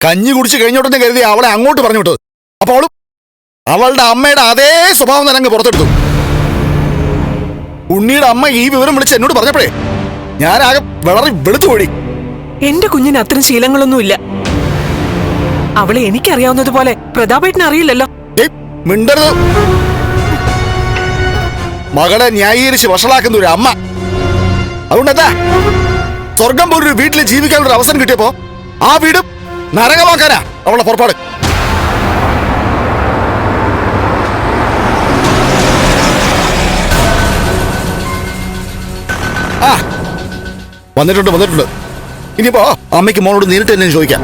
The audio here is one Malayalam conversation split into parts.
കഞ്ഞി കുടിച്ച് കഴിഞ്ഞോട്ടെന്ന് കരുതി അവളെ അങ്ങോട്ട് പറഞ്ഞു വിട്ടത്. അപ്പോൾ അവളും അവളുടെ അമ്മയുടെ അതേ സ്വഭാവം തന്നെ അങ്ങ് പുറത്തെടുത്തു. ഉണ്ണിയുടെ അമ്മ ഈ വിവരം വിളിച്ച് എന്നോട് പറഞ്ഞപ്പോഴേ ആകെ വിളറി വെളുത്തു പോയി. എന്റെ കുഞ്ഞിന് അത്തരം ശീലങ്ങളൊന്നുമില്ല അവളെ എനിക്കറിയാവുന്നതുപോലെ പ്രതാപേട്ടന് അറിയില്ലല്ലോ. മിണ്ടരുത്. മകളെ ന്യായീകരിച്ച് വഷളാക്കുന്ന ഒരു അമ്മ. അതുകൊണ്ട് എന്താ സ്വർഗം പോലൊരു വീട്ടിൽ ജീവിക്കാനുള്ള ഒരു അവസരം കിട്ടിയപ്പോ ആ വീട് നരകമാക്കാനാ അവളുടെ പുറപ്പാട്. വന്നിട്ടുണ്ട് വന്നിട്ടുണ്ട്. ഇനിയിപ്പോ അമ്മയ്ക്ക് മോളോട് നേരിട്ട് തന്നെ ചോദിക്കാം.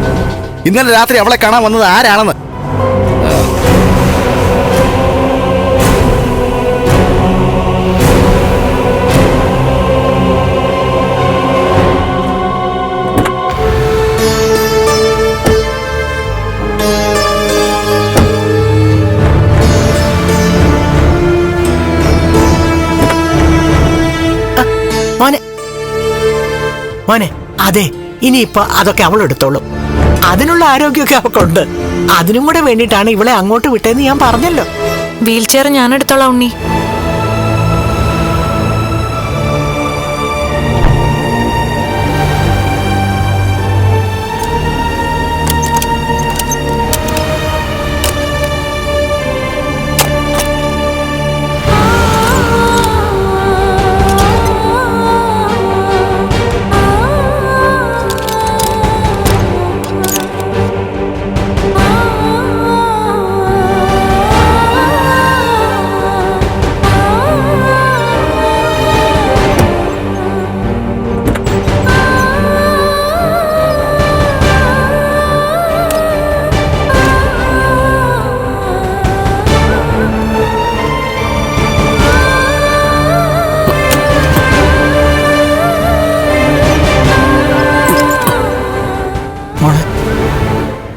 ഇന്നലെ രാത്രി അവളെ കാണാൻ വന്നത് ആരാണെന്ന്? മോനെ. മോനെ അതെ ഇനിയിപ്പൊ അതൊക്കെ അവൾ എടുത്തോളും. അതിനുള്ള ആരോഗ്യമൊക്കെ അവൾക്കുണ്ട്. അതിനും കൂടെ വേണ്ടിയിട്ടാണ് ഇവളെ അങ്ങോട്ട് വിട്ടേന്ന് ഞാൻ പറഞ്ഞല്ലോ. വീൽ ചെയർ ഞാൻ എടുത്തോളാം ഉണ്ണി.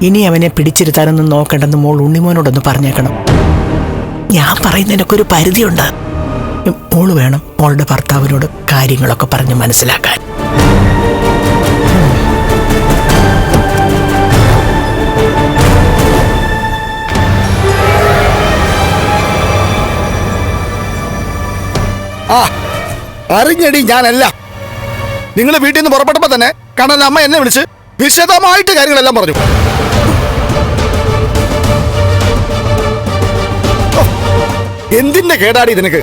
ഇനി അവനെ പിടിച്ചിരുത്താനൊന്നും നോക്കണ്ടെന്ന് മോൾ ഉണ്ണിമോനോടൊന്ന് പറഞ്ഞേക്കണം. ഞാൻ പറയുന്നതിനൊക്കെ ഒരു പരിധിയുണ്ട്. മോൾ വേണം മോളുടെ ഭർത്താവിനോട് കാര്യങ്ങളൊക്കെ പറഞ്ഞ് മനസ്സിലാക്കാൻ. ആ അറിഞ്ഞടി ഞാനല്ല. നിങ്ങൾ വീട്ടിൽ നിന്ന് പുറപ്പെട്ടപ്പോ തന്നെ കണ്ണൻ അമ്മ എന്നെ വിളിച്ച് വിശദമായിട്ട് കാര്യങ്ങളെല്ലാം പറഞ്ഞു. എന്തിന്റെ കേടാടി നിനക്ക്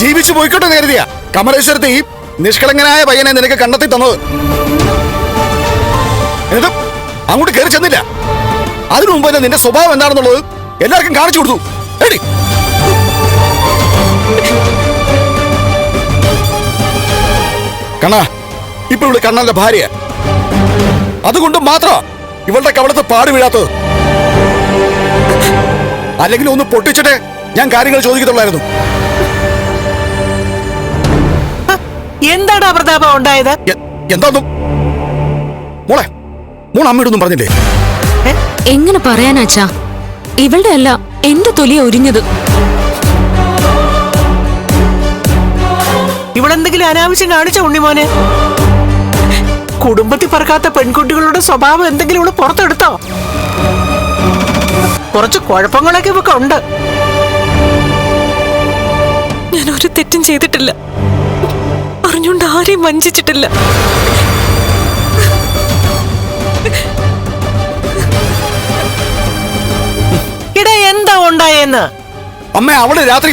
ജീവിച്ചു പോയിക്കോട്ടെ എന്ന് കരുതിയ. കമലേശ്വരത്തെ ഈ നിഷ്കളങ്കനായ പയ്യനെ നിനക്ക് കണ്ടെത്തി തന്നത്. എന്നിട്ടും അങ്ങോട്ട് കയറി ചെന്നില്ല. അതിനു മുമ്പ് തന്നെ നിന്റെ സ്വഭാവം എന്താണെന്നുള്ളത് എല്ലാവർക്കും കാണിച്ചു കൊടുത്തു. എടി. കണ്ണ ഇപ്പൊ ഇവിടെ കണ്ണന്റെ ഭാര്യ അതുകൊണ്ട് മാത്രം ഇവളുടെ കവളത്ത് പാടി അല്ലെങ്കിൽ ഒന്ന് പൊട്ടിച്ചിട്ട് ഞാൻ കാര്യങ്ങൾ ചോദിക്കത്തുള്ളായിരുന്നു. എന്താടാ പ്രതാപം ഉണ്ടായത്? എന്താന്നും? മോളെ മോൾ അമ്മയോടൊന്നും പറഞ്ഞില്ലേ? എങ്ങനെ പറയാനാച്ചാ ഇവളുടെ അല്ല എന്റെ തൊലിയ ഒരിഞ്ഞത് ഇവളെന്തെങ്കിലും അനാവശ്യം കാണിച്ച ഉണ്ണിമോനെ? കുടുംബത്തിൽ പറക്കാത്ത പെൺകുട്ടികളുടെ സ്വഭാവം എന്തെങ്കിലും ഇവിടെ പുറത്തെടുത്തോ? കുറച്ച് കുഴപ്പങ്ങളൊക്കെ ഇവക്ക് ഉണ്ട്. ഞാൻ ഒരു തെറ്റും ചെയ്തിട്ടില്ല. അറിഞ്ഞുകൊണ്ട് ആരെയും വഞ്ചിച്ചിട്ടില്ല. ഇട എന്താ ഉണ്ടായെന്ന്? അമ്മ അവൾ രാത്രി